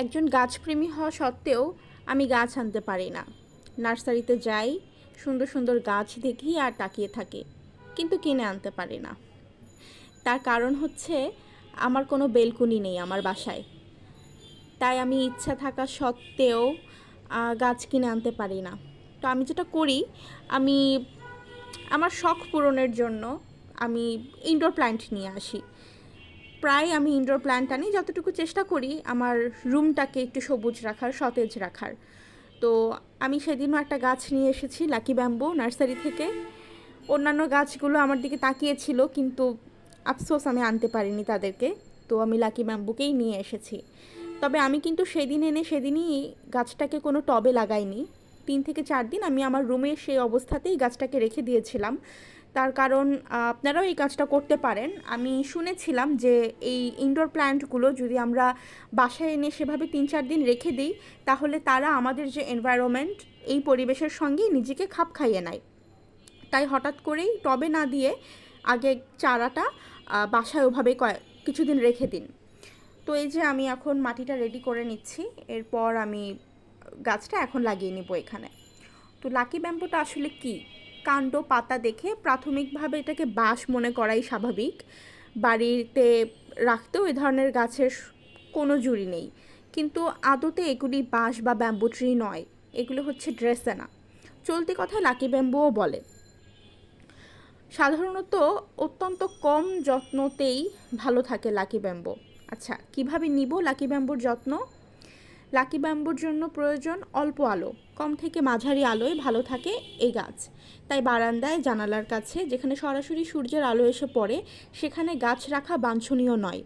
একজন গাছপ্রেমী হওয়া সত্ত্বেও আমি গাছ আনতে পারি না। নার্সারিতে যাই, সুন্দর সুন্দর গাছ দেখি আর তাকিয়ে থাকি, কিন্তু কিনে আনতে পারি না। তার কারণ হচ্ছে আমার কোনো বেলকুনি নেই আমার বাসায়। তাই আমি ইচ্ছা থাকা সত্ত্বেও গাছ কিনে আনতে পারি না। তো আমি যেটা করি, আমি আমার শখ পূরণের জন্য আমি ইনডোর প্ল্যান্ট নিয়ে আসি। প্রায় আমি ইনডোর প্ল্যান্ট আনি যতটুকু চেষ্টা করি আমার রুমটাকে একটু সবুজ রাখার, সতেজ রাখার। তো আমি সেদিনও একটা গাছ নিয়ে এসেছি লাকি ব্যাম্বু নার্সারি থেকে। অন্যান্য গাছগুলো আমার দিকে তাকিয়েছিল, কিন্তু আফসোস আমি আনতে পারিনি তাদেরকে। তো আমি লাকি ব্যাম্বুকেই নিয়ে এসেছি। তবে আমি কিন্তু সেদিন এনে, সেদিনই গাছটাকে কোনো টবে লাগাইনি। তিন থেকে চার দিন আমি আমার রুমে সেই অবস্থাতেই গাছটাকে রেখে দিয়েছিলাম। তার কারণ আপনারাও এই কাজটা করতে পারেন। আমি শুনেছিলাম যে এই ইনডোর প্ল্যান্টগুলো যদি আমরা বাসায় এনে সেভাবে তিন চার দিন রেখে দিই, তাহলে তারা আমাদের যে এনভায়রনমেন্ট এই পরিবেশের সঙ্গেই নিজেকে খাপ খাইয়ে নেয়। তাই হঠাৎ করেই টবে না দিয়ে আগে চারাটা বাসায় ওভাবে কিছুদিন রেখে দিন। তো এই যে আমি এখন মাটিটা রেডি করে নিচ্ছি, এরপর আমি গাছটা এখন লাগিয়ে নেব এখানে। তো লাকি ব্যাম্বুটা আসলে কি? কাণ্ড পাতা দেখে প্রাথমিকভাবে এটাকে বাঁশ মনে করাই স্বাভাবিক। বাড়িতে রাখতেও এ ধরনের গাছের কোনো জুড়ি নেই। কিন্তু আদতে এগুলি বাঁশ বা ব্যাম্বু ট্রি নয়, এগুলো হচ্ছে ড্রেসেনা। চলতি কথা লাকি ব্যাম্বুও বলে। সাধারণত অত্যন্ত কম যত্নতেই ভালো থাকে লাকি ব্যাম্বো। আচ্ছা কীভাবে নিব লাকি ব্যাম্বুর যত্ন? লাকি ব্যাম্বুর জন্য প্রয়োজন অল্প আলো। কম থেকে মাঝারি আলোয় ভালো থাকে এই গাছ। তাই বারান্দায় জানালার কাছে, যেখানে সরাসরি সূর্যের আলো এসে পড়ে, সেখানে গাছ রাখা বাঞ্ছনীয় নয়।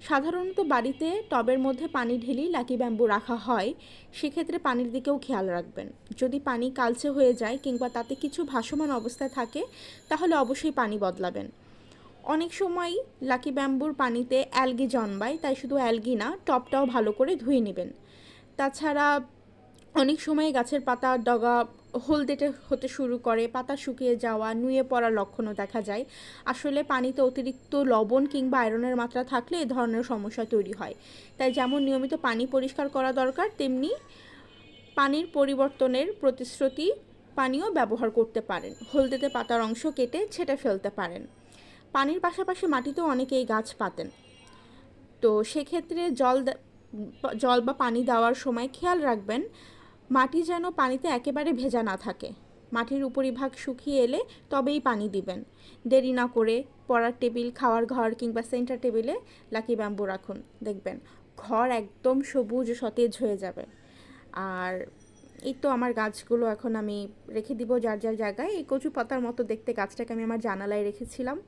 সাধারণত বাড়িতে টবের মধ্যে পানি ঢেলি লাকি ব্যাম্বু রাখা হয়, সেক্ষেত্রে পানির দিকেও খেয়াল রাখবেন। যদি পানি কালচে হয়ে যায় কিংবা তাতে কিছু ভাসমান অবস্থায় থাকে, তাহলে অবশ্যই পানি বদলাবেন। অনেক সময় লাকি ব্যাম্বুর পানিতে অ্যালগি জন্মায়, তাই শুধু অ্যালগি না টপটাও ভালো করে ধুয়ে নেবেন। তাছাড়া অনেক সময় গাছের পাতা ডগা হলদেটে হতে শুরু করে, পাতা শুকিয়ে যাওয়া, নুয়ে পড়ার লক্ষণও দেখা যায়। আসলে পানিতে অতিরিক্ত লবণ কিংবা আয়রনের মাত্রা থাকলে এ ধরনের সমস্যা তৈরি হয়। তাই যেমন নিয়মিত পানি পরিষ্কার করা দরকার, তেমনি পানির পরিবর্তনের প্রতিশ্রুতি পানীয় ব্যবহার করতে পারেন। হলদেতে পাতার অংশ কেটে ছেটে ফেলতে পারেন। পানির পাশাপাশি মাটিতেও অনেকেই গাছ পাতেন। তো সেক্ষেত্রে জল জল বা পানি দেওয়ার সময় খেয়াল রাখবেন, মাটি যেন পানিতে একেবারে ভেজা না থাকে। মাটির উপরিভাগ শুকিয়ে এলে তবেই পানি দিবেন। দেরি না করে পড়ার টেবিল, খাওয়ার ঘর কিংবা সেন্টার টেবিলে লাকি ব্যাম্বু রাখুন। দেখবেন ঘর একদম সবুজ সতেজ হয়ে যাবে। আর এই তো আমার গাছগুলো এখন আমি রেখে দিব যার যার জায়গায়। এই কচু পাতার মতো দেখতে গাছটাকে আমি আমার জানালায় রেখেছিলাম।